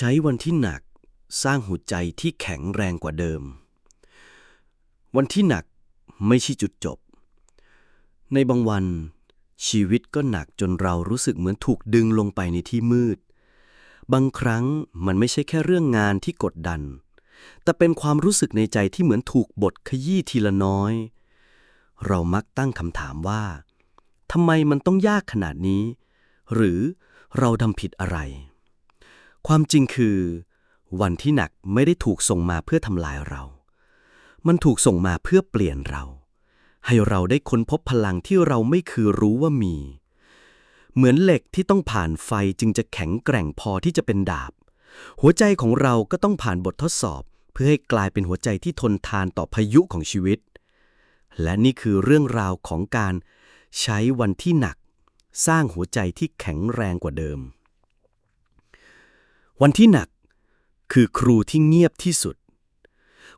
ใช้วันที่หนักสร้างหัวใจที่แข็งแรงกว่าเดิม วันที่หนักไม่ใช่จุดจบ ในบางวัน ชีวิตก็หนักจนเรารู้สึกเหมือนถูกดึงลงไปในที่มืด บางครั้งมันไม่ใช่แค่เรื่องงานที่กดดัน แต่เป็นความรู้สึกในใจที่เหมือนถูกบดขยี้ทีละน้อย เรามักตั้งคำถามว่าทำไมมันต้องยากขนาดนี้ หรือเราทำผิดอะไร ความจริงคือ วันที่หนักไม่ได้ถูกส่งมาเพื่อทำลายเรา มันถูกส่งมาเพื่อเปลี่ยนเรา ให้เราได้ค้นพบพลังที่เราไม่คือรู้ว่ามี เหมือนเหล็กที่ต้องผ่านไฟจึงจะแข็งแกร่งพอที่จะเป็นดาบ หัวใจของเราก็ต้องผ่านบททดสอบ เพื่อให้กลายเป็นหัวใจที่ทนทานต่อพายุของชีวิต และนี่คือเรื่องราวของการใช้วันที่หนัก สร้างหัวใจที่แข็งแรงกว่าเดิม วันที่หนักคือครูที่เงียบที่สุด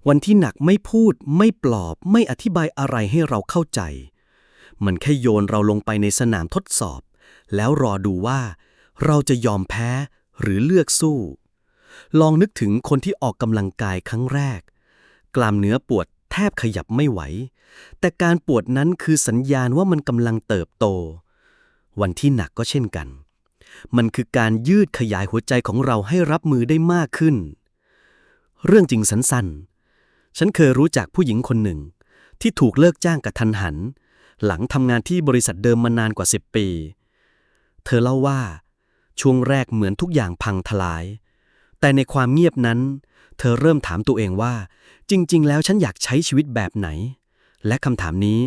วันที่หนักไม่พูดไม่ปลอบไม่อธิบายอะไรให้เราเข้าใจ มันแค่โยนเราลงไปในสนามทดสอบ แล้วรอดูว่า เราจะยอมแพ้หรือเลือกสู้ ลองนึกถึงคนที่ออกกำลังกายครั้งแรก กล้ามเนื้อปวดแทบขยับไม่ไหว แต่การปวดนั้นคือสัญญาณว่ามันกำลังเติบโต วันที่หนักก็เช่นกัน มันคือการยืดขยายหัวใจของเราให้รับมือได้มากขึ้น เรื่องจริงสั้นๆ ฉันเคยรู้จักผู้หญิงคนหนึ่ง ที่ถูกเลิกจ้างกับทันหัน หลังทำงานที่บริษัทเดิมมานานกว่า 10 ปี เธอเล่าว่า ช่วงแรกเหมือนทุกอย่างพังทลาย แต่ในความเงียบนั้น เธอเริ่มถามตัวเองว่า จริง ๆ แล้วฉันอยากใช้ชีวิตแบบไหนและคำถามนี้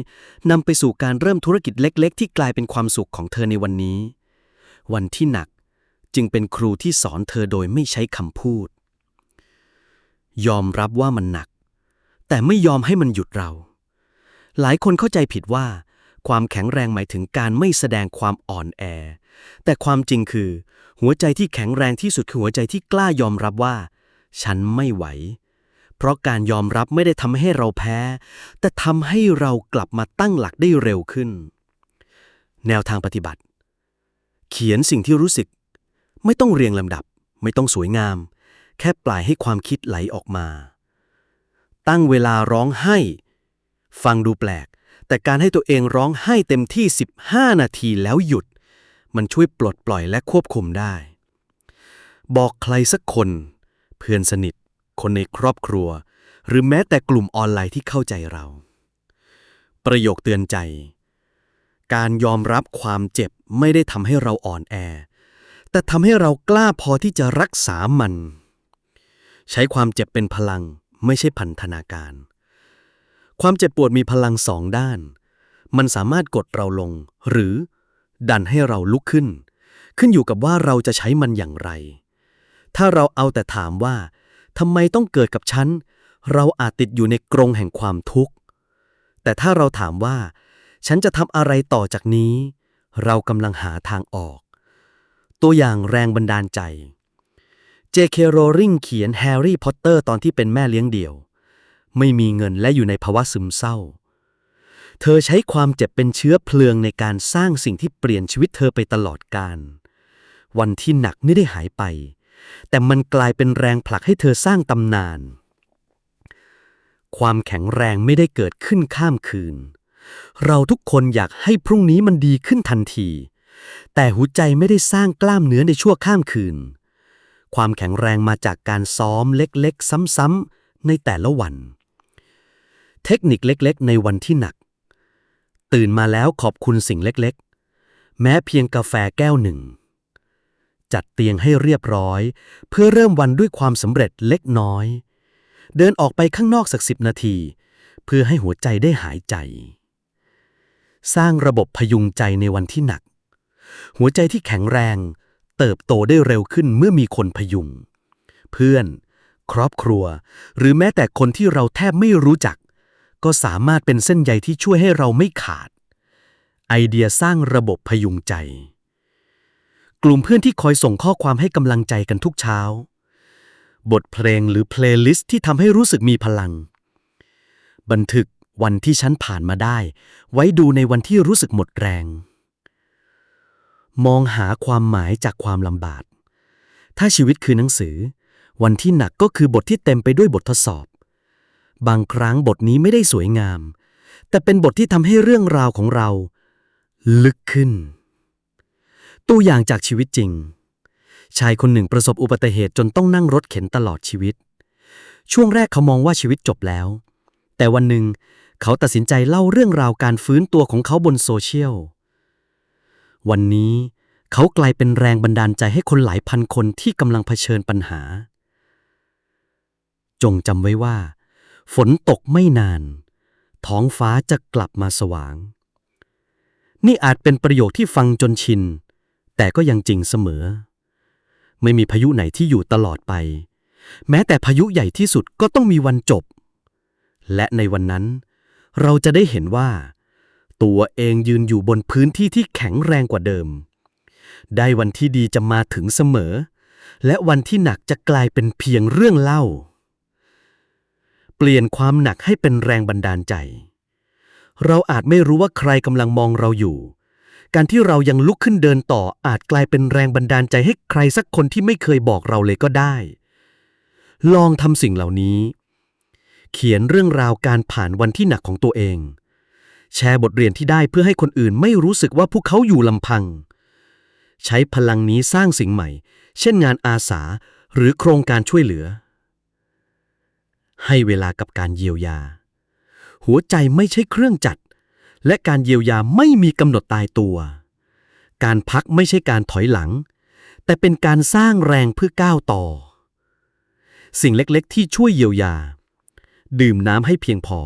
นำไปสู่การเริ่มธุรกิจเล็ก ๆ ที่กลายเป็นความสุขของเธอในวันนี้ วันที่หนัก จึงเป็นครูที่สอนเธอโดยไม่ใช้คำพูด ยอมรับว่ามันหนัก แต่ไม่ยอมให้มันหยุดเรา หลายคนเข้าใจผิดว่า ความแข็งแรงหมายถึงการไม่แสดงความอ่อนแอ แต่ความจริงคือ หัวใจที่แข็งแรงที่สุดคือหัวใจที่กล้ายอมรับว่า ฉันไม่ไหวเพราะการยอมรับไม่ได้ทำให้เราแพ้ แต่ทำให้เรากลับมาตั้งหลักได้เร็วขึ้น แนวทางปฏิบัติ เขียนสิ่งที่รู้สึก ไม่ต้องเรียงลำดับ ไม่ต้องสวยงาม แค่ปล่อยให้ความคิดไหลออกมา ตั้งเวลาร้องไห้ ฟังดูแปลก แต่การให้ตัวเองร้องไห้เต็มที่ 15 นาทีแล้วหยุด มันช่วยปลดปล่อยและควบคุมได้ บอกใครสักคน เพื่อนสนิท คนในครอบครัว หรือแม้แต่กลุ่มออนไลน์ที่เข้าใจเรา ประโยคเตือนใจ การยอมรับความเจ็บ ไม่ได้ทำให้เราอ่อนแอ แต่ทำให้เรากล้าพอที่จะรักษามัน ใช้ความเจ็บเป็นพลังไม่ใช่พันธนาการ ความเจ็บปวดมีพลังสองด้าน มันสามารถกดเราลง หรือดันให้เราลุกขึ้น ขึ้นอยู่กับว่าเราจะใช้มันอย่างไร ถ้าเราเอาแต่ถามว่าทำไมต้องเกิดกับฉัน เราอาจติดอยู่ในกรงแห่งความทุกข์ แต่ถ้าเราถามว่า ฉันจะทำอะไรต่อจากนี้ เรากำลังหาทางออก ตัวอย่างแรงบันดาลใจ J.K. Rowling เขียนแฮร์รี่พอตเตอร์ตอนที่เป็นแม่เลี้ยงเดี่ยว ไม่มีเงินและอยู่ในภาวะซึมเศร้า เธอใช้ความเจ็บเป็นเชื้อเพลิงในการสร้างสิ่งที่เปลี่ยนชีวิตเธอไปตลอดกาลวันที่หนักไม่ได้หายไป แต่มันกลายเป็นแรงผลักให้เธอสร้างตำนาน ความแข็งแรงไม่ได้เกิดขึ้นข้ามคืน เราทุกคนอยากให้พรุ่งนี้มันดีขึ้นทันที แต่หัวใจไม่ได้สร้างกล้ามเนื้อในชั่วข้ามคืน ความแข็งแรงมาจากการซ้อมเล็กๆ ซ้ำๆในแต่ละวัน เทคนิคเล็กๆ ในวันที่หนัก ตื่นมาแล้วขอบคุณสิ่งเล็กๆ แม้เพียงกาแฟแก้วหนึ่ง จัดเตียงให้เรียบร้อย เพื่อเริ่มวันด้วยความสำเร็จเล็กน้อย เดินออกไปข้างนอกสักสิบนาที เพื่อให้หัวใจได้หายใจ สร้างระบบพยุงใจในวันที่หนัก หัวใจที่แข็งแรง เติบโตได้เร็วขึ้นเมื่อมีคนพยุง เพื่อน ครอบครัว หรือแม้แต่คนที่เราแทบไม่รู้จัก ก็สามารถเป็นเส้นใยที่ช่วยให้เราไม่ขาด ไอเดียสร้างระบบพยุงใจ กลุ่มเพื่อนที่คอยส่งข้อความให้กำลังใจกันทุกเช้า บทเพลงหรือเพลย์ลิสต์ที่ทำให้รู้สึกมีพลัง บันทึก วันที่ฉันผ่านมาได้ ไว้ดูในวันที่รู้สึกหมดแรง มองหาความหมายจากความลำบาก ถ้าชีวิตคือหนังสือ วันที่หนักก็คือบทที่เต็มไปด้วยบททดสอบ บางครั้งบทนี้ไม่ได้สวยงาม แต่เป็นบทที่ทำให้เรื่องราวของเรา ลึกขึ้น ตัวอย่างจากชีวิตจริง ชายคนหนึ่งประสบอุบัติเหตุจนต้องนั่งรถเข็นตลอดชีวิต ช่วงแรกเขามองว่าชีวิตจบแล้วแต่วันหนึ่ง เขาตัดสินใจเล่าเรื่องราวการฟื้นตัวของเขาบนโซเชียล วันนี้เขากลายเป็นแรงบันดาลใจให้คนหลายพันคนที่กำลังเผชิญปัญหา จงจำไว้ว่า ฝนตกไม่นาน ท้องฟ้าจะกลับมาสว่าง นี่อาจเป็นประโยคที่ฟังจนชิน แต่ก็ยังจริงเสมอ ไม่มีพายุไหนที่อยู่ตลอดไป แม้แต่พายุใหญ่ที่สุดก็ต้องมีวันจบ และในวันนั้น เราจะได้เห็นว่า ตัวเองยืนอยู่บนพื้นที่ที่แข็งแรงกว่าเดิม ได้วันที่ดีจะมาถึงเสมอ และวันที่หนักจะกลายเป็นเพียงเรื่องเล่า เปลี่ยนความหนักให้เป็นแรงบันดาลใจ เราอาจไม่รู้ว่าใครกำลังมองเราอยู่ การที่เรายังลุกขึ้นเดินต่ออาจกลายเป็นแรงบันดาลใจให้ใครสักคนที่ไม่เคยบอกเราเลยก็ได้ ลองทำสิ่งเหล่านี้ เขียนเรื่องราวการผ่านวันที่หนักของตัวเอง แชร์บทเรียนที่ได้เพื่อให้คนอื่นไม่รู้สึกว่าพวกเขาอยู่ลำพัง ใช้พลังนี้สร้างสิ่งใหม่ เช่นงานอาสาหรือโครงการช่วยเหลือ ให้เวลากับการเยียวยา หัวใจไม่ใช่เครื่องจัด และการเยียวยาไม่มีกำหนดตายตัว การพักไม่ใช่การถอยหลัง แต่เป็นการสร้างแรงเพื่อก้าวต่อ สิ่งเล็กๆ ที่ช่วยเยียวยา ดื่มน้ำให้เพียงพอ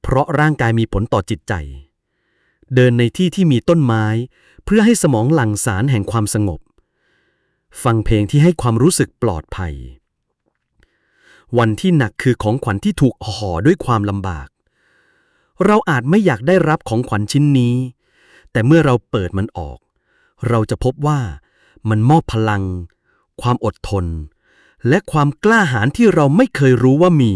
เพราะร่างกายมีผลต่อจิตใจ เดินในที่ที่มีต้นไม้ เพื่อให้สมองหลั่งสารแห่งความสงบ ฟังเพลงที่ให้ความรู้สึกปลอดภัย วันที่หนักคือของขวัญที่ถูกห่อด้วยความลำบาก เราอาจไม่อยากได้รับของขวัญชิ้นนี้ แต่เมื่อเราเปิดมันออก เราจะพบว่ามันมอบพลัง ความอดทน และความกล้าหาญที่เราไม่เคยรู้ว่ามี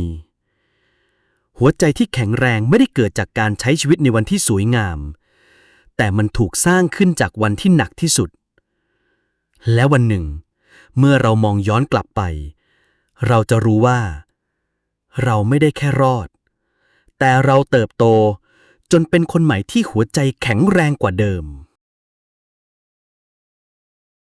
หัวใจที่แข็งแรงไม่ได้เกิดจากการใช้ชีวิตในวันที่สวยงาม แต่มันถูกสร้างขึ้นจากวันที่หนักที่สุด และวันหนึ่ง เมื่อเรามองย้อนกลับไป เราจะรู้ว่า เราไม่ได้แค่รอด แต่เราเติบโตจนเป็นคนใหม่ที่หัวใจแข็งแรงกว่าเดิม